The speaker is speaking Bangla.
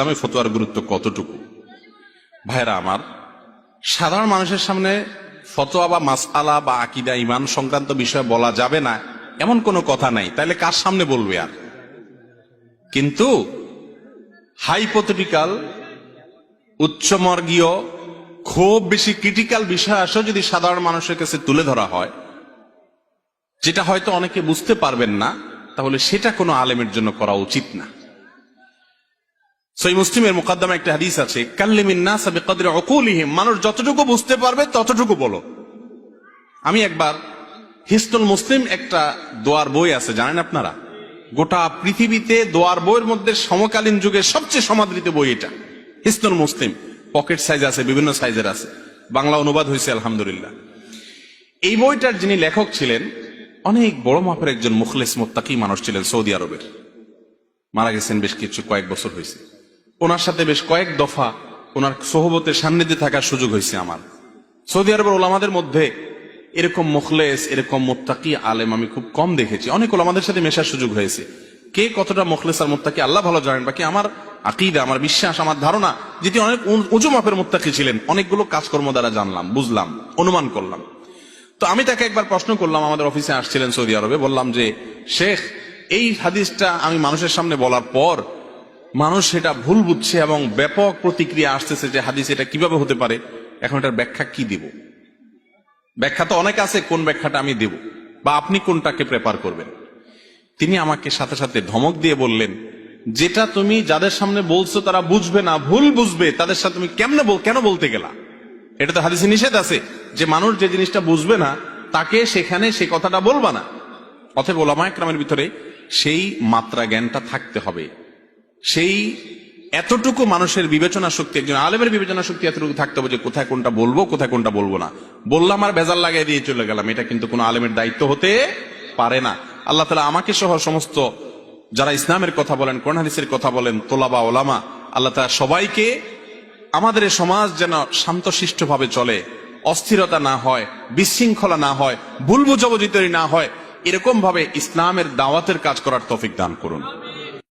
ইসলামে ফতোয়ার গুরুত্ব কতটুকু? ভাইরা আমার, সাধারণ মানুষের সামনে ফতোয়া বা মাসআলা বা আকিদা ইমান সংক্রান্ত বিষয় বলা যাবে না, এমন কোনো কথা নাই। তাহলে কার সামনে বলবে আর? কিন্তু হাইপোথেটিক্যাল, উচ্চমর্গীয়, খুব বেশি ক্রিটিক্যাল বিষয় আসেও যদি সাধারণ মানুষের কাছে তুলে ধরা হয়, যেটা হয়তো অনেকে বুঝতে পারবেন না, তাহলে সেটা কোনো আলেমের জন্য করা উচিত না। সই মুসলিমের মোকদ্দমা একটা হাদিস আছে কাল্লিমিন নাস বিকদরি উকুলিহিম মানুষ যতটুকু বুঝতে পারবে ততটুকু বলো। আমি একবার হিস্টল মুসলিম একটা দোয়ার বই আছে, জানেন আপনারা? গোটা পৃথিবীতে দোয়ার বইয়ের মধ্যে সমকালীন যুগের সবচেয়ে সমাদৃত বই এটা হিস্টল মুসলিম। পকেট সাইজ আছে, বিভিন্ন সাইজের আছে। বাংলা অনুবাদ হয়েছে, আলহামদুলিল্লাহ। এই বইটার যিনি লেখক ছিলেন, অনেক বড় মাপের একজন মুখলেস মোত্তাকি মানুষ ছিলেন সৌদি আরবের। মারা গেছেন বেশ কিছু, কয়েক বছর হয়েছে। ওনার সাথে বেশ কয়েক দফা ওনার সোহবতের সান্নিধ্যে থাকার সুযোগ হয়েছে আমার। সৌদি আরবের ওলামাদের মধ্যে এরকম মুখলেস, এরকম মোত্তাকি আলেম আমি খুব কম দেখেছি। অনেক ওলামাদের সাথে মেশার সুযোগ হয়েছে। কে কতটা মুখলেস আর মোত্তাকি আল্লাহ ভালো জানেন। বাকি আমার আকিদা, আমার বিশ্বাস, আমার ধারণা, যেটি অনেক উঁচু মাপের মোত্তাকি ছিলেন, অনেকগুলো কাজকর্ম দ্বারা জানলাম, বুঝলাম, অনুমান করলাম। তো আমি তাকে একবার প্রশ্ন করলাম, আমাদের অফিসে আসছিলেন সৌদি আরবে, বললাম যে, শেখ, এই হাদিসটা আমি মানুষের সামনে বলার পর মানুষ সেটা ভুল বুঝছে এবং ব্যাপক প্রতিক্রিয়া আসতেছে যে হাদিস এটা কীভাবে হতে পারে। এখন এটার ব্যাখ্যা কি দিব? ব্যাখ্যা তো অনেক আছে, কোন ব্যাখ্যাটা আমি দেব? বা আপনি কোনটাকে প্রেপার করবেন? তিনি আমাকে সাথে সাথে ধমক দিয়ে বললেন, যেটা তুমি যাদের সামনে বলছো তারা বুঝবে না, ভুল বুঝবে, তাদের সাথে তুমি কেমনে কেন বলতে গেলা? এটা তো হাদিসে নিষেধ আছে, যে মানুষ যে জিনিসটা বুঝবে না, তাকে সেখানে সে কথাটা বলবা না। অথবা ওলামা একরামের ভিতরে সেই মাত্রা জ্ঞানটা থাকতে হবে। সেই এতটুকু মানুষের বিবেচনা শক্তি, একজন আলেমের বিবেচনা শক্তি এতটুকু থাকতে হবে যে কোথায় কোনটা বলব, কোথায় কোনটা বলব না। বললাম আর বেজাল লাগাই দিয়ে চলে গেলাম। এটা কিন্তু কোনো আলেমের দায়িত্ব হতে পারে না। আল্লাহ তালা আমাকে সহ সমস্ত যারা ইসলামের কথা বলেন, কোরআন হাদিসের কথা বলেন, তোলাবা, ওলামা, আল্লাহ তালা সবাইকে আমাদের সমাজ যেন শান্তশিষ্টভাবে চলে, অস্থিরতা না হয়, বিশৃঙ্খলা না হয়, ভুল বুঝাবুঝি তৈরি না হয় এরকম ভাবে ইসলামের দাওয়াতের কাজ করার তফিক দান করুন।